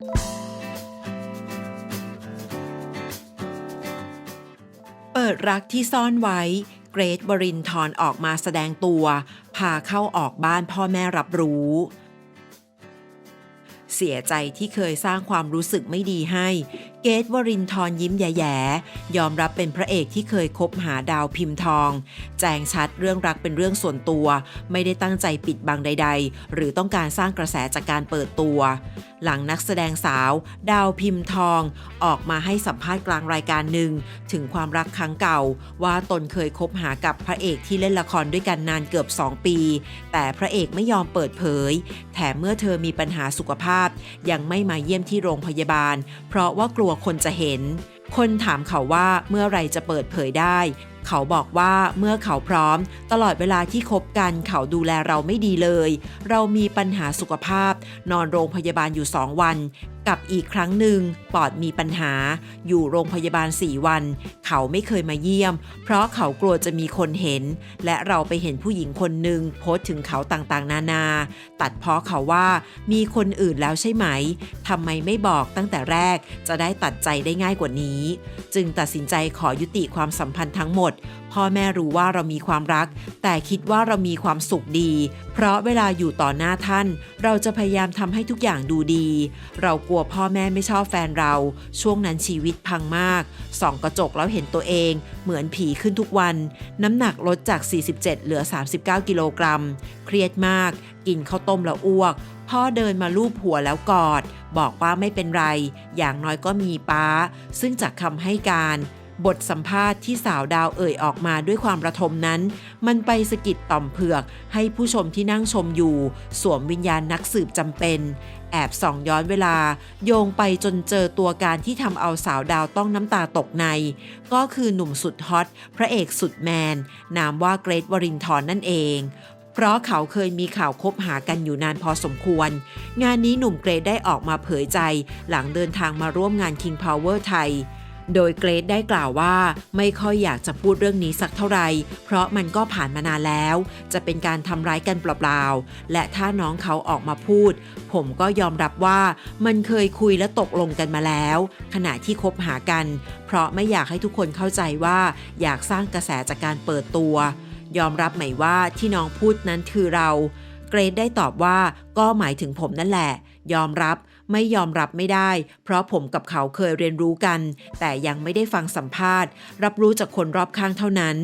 เปิดรักที่ซ่อนไว้ เกรทบรินทร์ออกมาแสดงตัว พาเข้าออกบ้านพ่อแม่รับรู้ เสียใจที่เคยสร้างความรู้สึกไม่ดีให้ เกตวรินทร์ยิ้มแย่ๆยอมรับเป็นพระเอกที่เคยคบหาดาวพิมพ์ทอง แจงชัดเรื่องรักเป็นเรื่องส่วนตัว ไม่ได้ตั้งใจปิดบังใด ๆ หรือต้องการสร้างกระแสจากการเปิดตัว หลังนักแสดงสาว ดาวพิมพ์ทอง ออกมาให้สัมภาษณ์กลางรายการหนึ่ง ถึงความรักครั้งเก่า ว่าตนเคยคบหากับพระเอกที่เล่นละครด้วยกันนานเกือบ 2 ปี แต่พระเอกไม่ยอมเปิดเผย มเมื่อเธอมีปัญหาสุขภาพ ยังไม่มาเยี่ยมที่โรงพยาบาล เพราะว่ากลัวคนจะเห็น คนถามเขาว่าเมื่อไรจะเปิดเผยได้ เขาบอกว่าเมื่อเขาพร้อม ตลอดเวลาที่คบกันเขาดูแลเราไม่ดีเลย เรามีปัญหาสุขภาพ นอนโรงพยาบาลอยู่สองวันกับอีกครั้งหนึ่งปอดมีปัญหา อยู่โรงพยาบาล 4 วัน เขาไม่เคยมาเยี่ยม เพราะเขากลัวจะมีคนเห็น และเราไปเห็นผู้หญิงคนหนึ่งโพสต์ถึงเขาต่างๆ นานา ตัดเพาะเขาว่ามีคนอื่นแล้วใช่ไหมทำไมไม่บอกตั้งแต่แรกจะได้ตัดใจได้ง่ายกว่านี้ จึงตัดสินใจขอยุติความสัมพันธ์ทั้งหมด พ่อแม่รู้ว่าเรามีความรัก แต่คิดว่าเรามีความสุขดี เพราะเวลาอยู่ต่อหน้าท่าน เราจะพยายามทำให้ทุกอย่างดูดี เรากลัวพ่อแม่ไม่ชอบแฟนเรา ช่วงนั้นชีวิตพังมาก ส่องกระจกแล้วเห็นตัวเอง เหมือนผีขึ้นทุกวัน น้ำหนักลดจาก 47 เหลือ 39 กิโลกรัม เครียดมาก กินข้าวต้มแล้วอ้วก พ่อเดินมาลูบหัวแล้วกอด บอกว่าไม่เป็นไร อย่างน้อยก็มีป้า ซึ่งจากคำให้การ บทสัมภาษณ์ที่สาวดาวเอ่ยออกมาด้วยความระทมนั้น มันไปสะกิดต่อมเผือกให้ผู้ชมที่นั่งชมอยู่ สวมวิญญาณนักสืบจำเป็น แอบส่องย้อนเวลา โยงไปจนเจอตัวการที่ทำเอาสาวดาวต้องน้ำตาตกใน ก็คือหนุ่มสุดฮอต พระเอกสุดแมน นามว่าเกรทวรินทร์นั่นเองเพราะเขาเคยมีข่าวคบหากันอยู่นานพอสมควร งานนี้หนุ่มเกรทได้ออกมาเผยใจ หลังเดินทางมาร่วมงาน King Power ไทย โดยเกรทได้กล่าวว่า ไม่ค่อยอยากจะพูดเรื่องนี้สักเท่าไหร่เพราะมันก็ผ่านมานานแล้ว จะเป็นการทำร้ายกันเปล่าๆ และถ้าน้องเขาออกมาพูด ผมก็ยอมรับว่ามันเคยคุยและตกลงกันมาแล้ว ขณะที่คบหากัน เพราะไม่อยากให้ทุกคนเข้าใจว่าอยากสร้างกระแสจากการเปิดตัว ยอมรับไหมว่าที่น้องพูดนั้นคือเรา เกรดได้ตอบว่าก็หมายถึงผมนั่นแหละ ยอมรับ ไม่ยอมรับไม่ได้ เพราะผมกับเขาเคยเรียนรู้กัน แต่ยังไม่ได้ฟังสัมภาษณ์ รับรู้จากคนรอบข้างเท่านั้น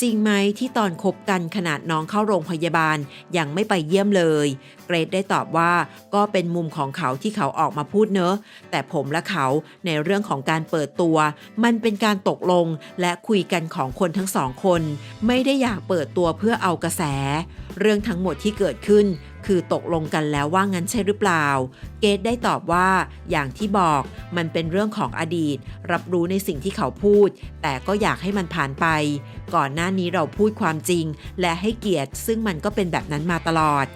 จริงไหมที่ตอนคบกันขนาดน้องเข้าโรงพยาบาลยังไม่ไปเยี่ยมเลย เกรดได้ตอบว่าก็เป็นมุมของเขาที่เขาออกมาพูดเนอะ แต่ผมและเขาในเรื่องของการเปิดตัว มันเป็นการตกลงและคุยกันของคนทั้งสองคน ไม่ได้อยากเปิดตัวเพื่อเอากระแส เรื่องทั้งหมดที่เกิดขึ้น คือตกลงกันแล้วว่างั้นใช่หรือเปล่า เกตได้ตอบว่า อย่างที่บอกมันเป็นเรื่องของอดีต รับรู้ในสิ่งที่เขาพูด แต่ก็อยากให้มันผ่านไป ก่อนหน้านี้เราพูดความจริง และให้เกียรติ ซึ่งมันก็เป็นแบบนั้นมาตลอด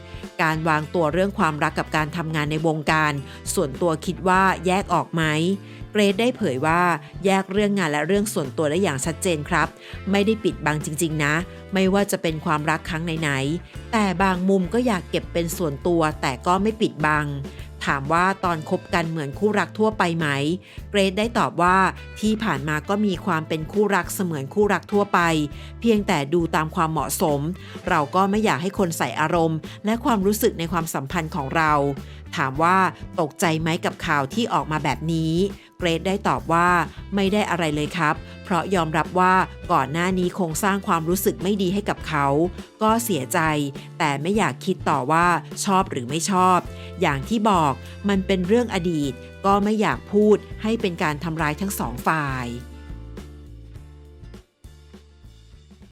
การวางตัวเรื่องความรักกับการทำงานในวงการ ส่วนตัวคิดว่าแยกออกไหมเกรดได้เผยว่าแยกเรื่องงานและเรื่องส่วนตัวได้อย่างชัดเจนครับ ไม่ได้ปิดบังจริง ๆ นะ ไม่ว่าจะเป็นความรักครั้งไหนๆแต่บางมุมก็อยากเก็บเป็นส่วนตัวแต่ก็ไม่ปิดบัง ถามว่าตอนคบกันเหมือนคู่รักทั่วไปไหม เกรดได้ตอบว่าที่ผ่านมาก็มีความเป็นคู่รักเสมือนคู่รักทั่วไป เพียงแต่ดูตามความเหมาะสม เราก็ไม่อยากให้คนใส่อารมณ์ และความรู้สึกในความสัมพันธ์ของเรา ถามว่าตกใจไหมกับข่าวที่ออกมาแบบนี้ เกรดได้ตอบว่าไม่ได้อะไรเลยครับ เพราะยอมรับว่าก่อนหน้านี้คงสร้างความรู้สึกไม่ดีให้กับเขา ก็เสียใจ แต่ไม่อยากคิดต่อว่าชอบหรือไม่ชอบ อย่างที่บอกมันเป็นเรื่องอดีต ก็ไม่อยากพูดให้เป็นการทำร้ายทั้งสองฝ่าย